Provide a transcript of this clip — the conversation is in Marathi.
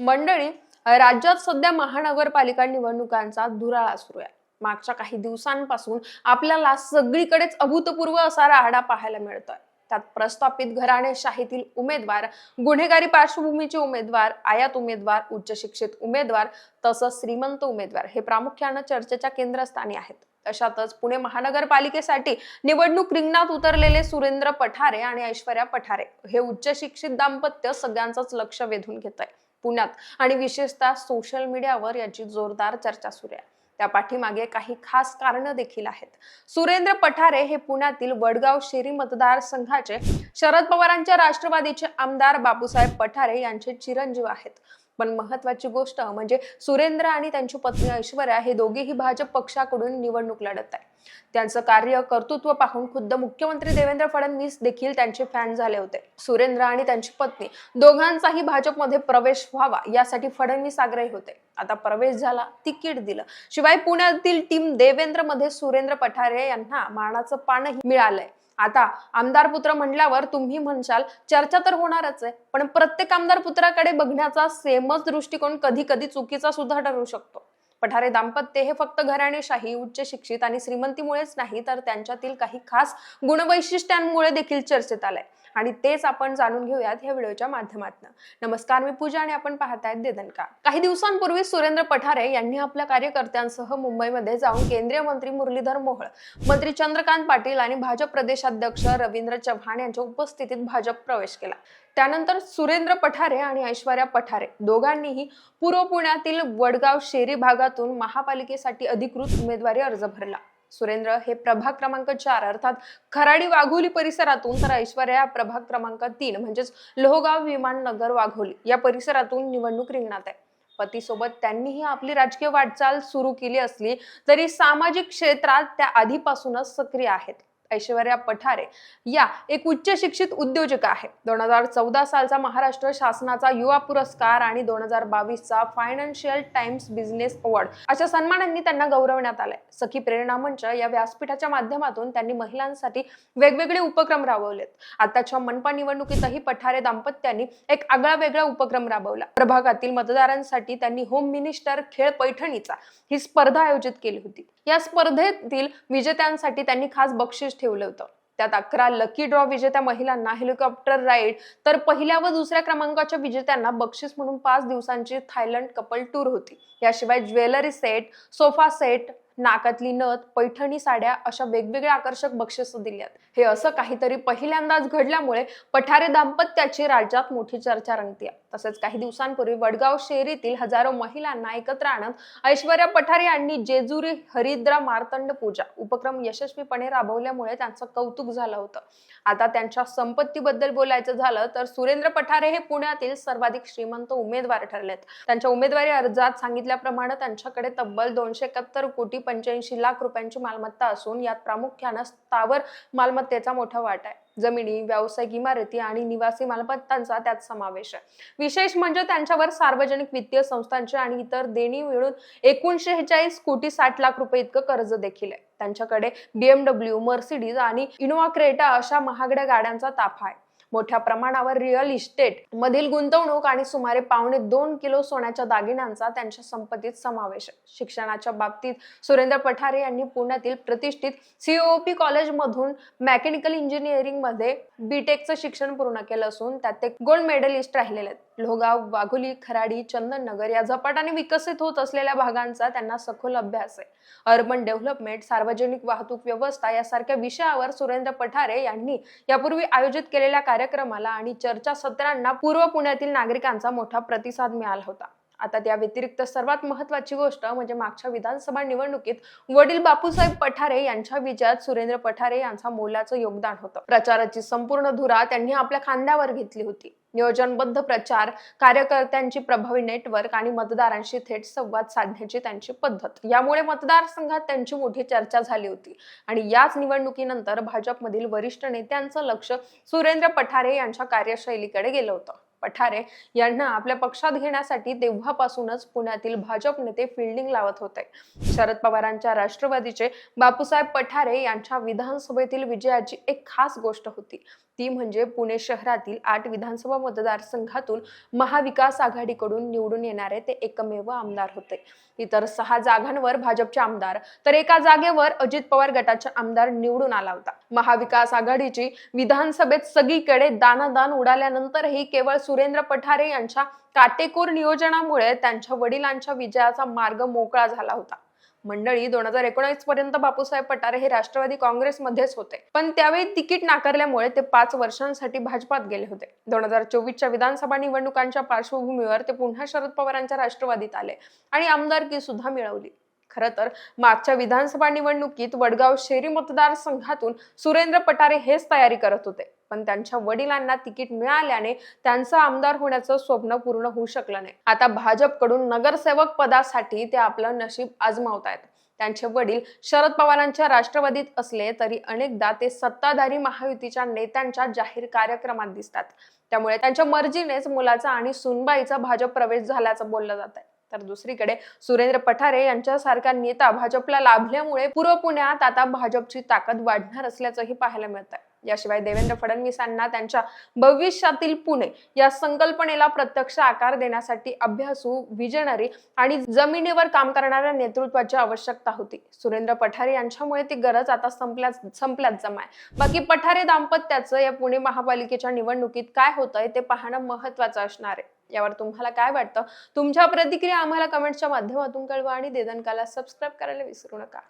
मंडळी राज्यात सध्या महानगरपालिका निवडणुकांचा धुराळा सुरू आहे. मागच्या काही दिवसांपासून आपल्याला सगळीकडेच अभूतपूर्व असा राहाडा पाहायला मिळतोय. त्यात प्रस्थापित घराणेशाहीतील उमेदवार गुन्हेगारी पार्श्वभूमीचे उमेदवार आयात उमेदवार उच्च शिक्षित उमेदवार तसंच श्रीमंत उमेदवार हे प्रामुख्यानं चर्चेच्या केंद्रस्थानी आहेत. अशातच पुणे महानगरपालिकेसाठी निवडणूक रिंगणात उतरलेले सुरेंद्र पठारे आणि ऐश्वर्या पठारे हे उच्च शिक्षित दाम्पत्य सगळ्यांचंच लक्ष वेधून घेत आहे पुण्यात. आणि विशेषतः सोशल मीडियावर याची जोरदार चर्चा सुरू आहे. त्या पाठीमागे काही खास कारण देखील आहेत. सुरेंद्र पठारे हे पुण्यातील वडगाव शेरी मतदारसंघाचे शरद पवारांच्या राष्ट्रवादीचे आमदार बापूसाहेब पठारे यांचे चिरंजीव आहेत. पण महत्वाची गोष्ट म्हणजे सुरेंद्र आणि त्यांची पत्नी ऐश्वर्या हे दोघेही भाजप पक्षाकडून निवडणूक लढत आहे त्यांचं कार्य कर्तृत्व पाहून खुद्द मुख्यमंत्री देवेंद्र फडणवीस देखील त्यांचे फॅन झाले होते. सुरेंद्र आणि त्यांची पत्नी दोघांचाही भाजपमध्ये प्रवेश व्हावा यासाठी फडणवीस आग्रही होते. आता प्रवेश झाला तिकीट दिलं. शिवाय पुण्यातील टीम देवेंद्रमध्ये सुरेंद्र पठारे यांना मानाचं पानही मिळालंय. आता आमदार पुत्र म्हणल्यावर तुम्ही म्हणशाल चर्चा तर होणारच आहे पण प्रत्येक आमदार पुत्राकडे बघण्याचा सेमच दृष्टिकोन कधी कधी चुकीचा सुद्धा ठरू शकतो. पठारे दाम्पत्य हे फक्त घराणेशाही उच्च शिक्षित आणि श्रीमंतीमुळेच नाही तर त्यांच्यातील काही खास गुणवैशिष्ट्यांमुळे देखील चर्चेत आलंय. आणि तेच आपण जाणून घेऊयात ह्या व्हिडिओच्या माध्यमातून. नमस्कार मी पूजा आणि आपण पाहतायत देदनका काही दिवसांपूर्वी सुरेंद्र पठारे यांनी आपल्या कार्यकर्त्यांसह मुंबईमध्ये जाऊन केंद्रीय मंत्री मुरलीधर मोहोळ मंत्री चंद्रकांत पाटील आणि भाजप प्रदेशाध्यक्ष रवींद्र चव्हाण यांच्या उपस्थितीत भाजप प्रवेश केला. त्यानंतर सुरेंद्र पठारे आणि ऐश्वर्या पठारे दोघांनीही पूर्व पुण्यातील वडगाव शेरी भागातून महापालिकेसाठी अधिकृत उमेदवारी अर्ज भरला. सुरेंद्र हे प्रभाग क्रमांक चार अर्थात खराडी वाघोली परिसरातून तर ऐश्वर्या प्रभाग क्रमांक तीन म्हणजेच लोहगाव विमाननगर वाघोली या परिसरातून निवडणूक रिंगणात आहे. पतीसोबत त्यांनीही आपली राजकीय वाटचाल सुरू केली असली तरी सामाजिक क्षेत्रात त्या आधीपासूनच सक्रिय आहेत. ऐश्वर्या पठारे या एक उच्च शिक्षित उद्योजक आहे. दोन हजार चौदा सालचा महाराष्ट्र शासनाचा युवा पुरस्कार आणि दोन हजार बावीसचा फायनान्शियल टाइम्स बिझनेस अवॉर्ड अशा सन्मानांनी त्यांना गौरवण्यात आलाय. सखी प्रेरणा मंच या व्यासपीठाच्या माध्यमातून त्यांनी महिलांसाठी वेगवेगळे उपक्रम राबवलेत. आताच्या मनपा निवडणुकीतही पठारे दाम्पत्यांनी एक आगळा वेगळा उपक्रम राबवला. प्रभागातील मतदारांसाठी त्यांनी होम मिनिस्टर खेळ पैठणीचा ही स्पर्धा आयोजित केली होती. या स्पर्धेतील विजेत्यांसाठी त्यांनी खास बक्षीस ठेवलं होतं. त्यात अकरा लकी ड्रॉ विजेत्या महिलांना हेलिकॉप्टर राईड तर पहिल्या व दुसऱ्या क्रमांकाच्या विजेत्यांना बक्षीस म्हणून पाच दिवसांची थायलंड कपल टूर होती. याशिवाय ज्वेलरी सेट सोफा सेट नाकातली नथ पैठणी साड्या अशा वेगवेगळ्या आकर्षक बक्षिसं दिल्यात. हे असं काहीतरी पहिल्यांदाच घडल्यामुळे पठारे दाम्पत्याची राज्यात मोठी चर्चा रंगतीये. तसेच काही दिवसांपूर्वी वडगाव शेरीतील हजारो महिलांना एकत्र आणत ऐश्वर्या पठारे यांनी जेजुरी हरिद्रा मार्तंड पूजा उपक्रम यशस्वीपणे राबवल्यामुळे त्यांचं कौतुक झालं होतं. आता त्यांच्या संपत्तीबद्दल बोलायचं झालं तर सुरेंद्र पठारे हे पुण्यातील सर्वाधिक श्रीमंत उमेदवार ठरलेत. त्यांच्या उमेदवारी अर्जात सांगितल्याप्रमाणे त्यांच्याकडे तब्बल दोनशे एकाहत्तर कोटी पंच्याऐंशी लाख रुपयांची मालमत्ता असून यात प्रामुख्यानं स्थावर मालमत्तेचा मोठा वाटा आहे. जमिनी व्यावसायिक इमारती आणि निवासी मालमत्तांचा त्यात समावेश आहे. विशेष म्हणजे त्यांच्यावर सार्वजनिक वित्तीय संस्थांचे आणि इतर देणी मिळून एकूण शेहेचाळीस कोटी साठ लाख रुपये इतकं कर्ज देखील आहे. त्यांच्याकडे बीएमडब्ल्यू मर्सिडीज आणि इनोवा क्रेटा अशा महागड्या गाड्यांचा ताफा आहे. मोठ्या प्रमाणावर रिअल इस्टेट मधील गुंतवणूक आणि सुमारे पावणे दोन किलो सोन्याच्या दागिन्यांचा त्यांच्या संपत्तीत समावेश शिक्षणाच्या बाबतीत सुरेंद्र पठारे यांनी पुण्यातील प्रतिष्ठित सीओपी कॉलेजमधून मेकॅनिकल इंजिनिअरिंगमध्ये बीटेकचं शिक्षण पूर्ण केलं असून त्यात ते गोल्ड मेडलिस्ट राहिलेले आहेत. लोहगाव वाघोली खराडी चंदननगर या झपाट्याने विकसित होत असलेल्या भागांचा त्यांना सखोल अभ्यास आहे. अर्बन डेव्हलपमेंट सार्वजनिक वाहतूक व्यवस्था यासारख्या विषयावर सुरेंद्र पठारे यांनी यापूर्वी आयोजित केलेल्या कार्यक्रमाला आणि चर्चासत्रांना पूर्व पुण्यातील नागरिकांचा मोठा प्रतिसाद मिळाला होता. आता त्या व्यतिरिक्त सर्वात महत्वाची गोष्ट म्हणजे मागच्या विधानसभा निवडणुकीत वडील बापूसाहेब पठारे यांच्या विजयात सुरेंद्र पठारे यांचा मोलाचं योगदान होतं. प्रचाराची संपूर्ण धुरा त्यांनी आपल्या खांद्यावर घेतली होती. नियोजनबद्ध प्रचार कार्यकर्त्यांची प्रभावी नेटवर्क आणि मतदारांशी थेट संवाद साधण्याची त्यांची पद्धत. यामुळे मतदारसंघात त्यांची मोठी चर्चा झाली होती. आणि याच निवडणुकीनंतर भाजपमधील वरिष्ठ नेत्यांचं लक्ष सुरेंद्र पठारे यांच्या कार्यशैलीकडे गेलं होतं. पठारे यांना आपल्या पक्षात घेण्यासाठी तेव्हापासूनच पुण्यातील भाजप नेते फिल्डिंग लावत होते. शरद पवारांच्या राष्ट्रवादीचे बापूसाहेब पठारे यांच्या विधानसभेतील विजयाची एक खास गोष्ट होती. ती म्हणजे पुणे शहरातील आठ विधानसभा मतदारसंघातून महाविकास आघाडीकडून निवडून येणारे ते एकमेव आमदार होते. इतर सहा जागांवर भाजपचे आमदार तर एका जागेवर अजित पवार गटाचा आमदार निवडून आला होता. महाविकास आघाडीची विधानसभेत सगळीकडे दानादान उडाल्यानंतरही केवळ सुरेंद्र पठारे यांच्या काटेकोर नियोजनामुळे त्यांच्या वडिलांच्या विजयाचा मार्ग मोकळा झाला होता. मंडळी दोन हजार एकोणीस पर्यंत बापूसाहेब पठारे हे राष्ट्रवादी काँग्रेसमध्येच होते. पण त्यावेळी तिकीट नाकारल्यामुळे ते पाच वर्षांसाठी भाजपात गेले होते. दोन हजार चोवीसच्या विधानसभा निवडणुकांच्या पार्श्वभूमीवर ते पुन्हा शरद पवारांच्या राष्ट्रवादीत आले आणि आमदारकी सुद्धा मिळवली. खरं तर मागच्या विधानसभा निवडणुकीत वडगाव शेरी मतदारसंघातून सुरेंद्र पठारे हेच तयारी करत होते. पण त्यांच्या वडिलांना तिकीट मिळाल्याने त्यांचं आमदार होण्याचं स्वप्न पूर्ण होऊ शकलं नाही. आता भाजपकडून नगरसेवक पदासाठी ते आपलं नशीब आजमावतायत. त्यांचे वडील शरद पवारांच्या राष्ट्रवादीत असले तरी अनेकदा ते सत्ताधारी महायुतीच्या नेत्यांच्या जाहीर कार्यक्रमात दिसतात. त्यामुळे त्यांच्या मर्जीनेच मुलाचा आणि सुनबाईचा भाजप प्रवेश झाल्याचं बोललं जात आहे तर दुसरीकडे सुरेंद्र पठारे यांच्यासारखा नेता भाजपला लाभल्यामुळे पूर्व पुण्यात आता भाजपची ताकद वाढणार असल्याचंही पाहायला मिळत आहे याशिवाय देवेंद्र फडणवीसांना त्यांच्या भविष्यातील पुणे या संकल्पनेला प्रत्यक्ष आकार देण्यासाठी अभ्यासू विजनरी आणि जमिनीवर काम करणाऱ्या नेतृत्वाची आवश्यकता होती. सुरेंद्र पठारे यांच्यामुळे ती गरज आता संपल्याच संपल्याच जमाय. बाकी पठारे दाम्पत्याचं या पुणे महापालिकेच्या निवडणुकीत काय होतंय ते पाहणं महत्वाचं असणार आहे. यावर तुम्हाला काय वाटतं? तुमच्या प्रतिक्रिया आम्हाला कमेंटच्या माध्यमातून कळवा आणि देदनकाला सबस्क्राईब करायला विसरू नका.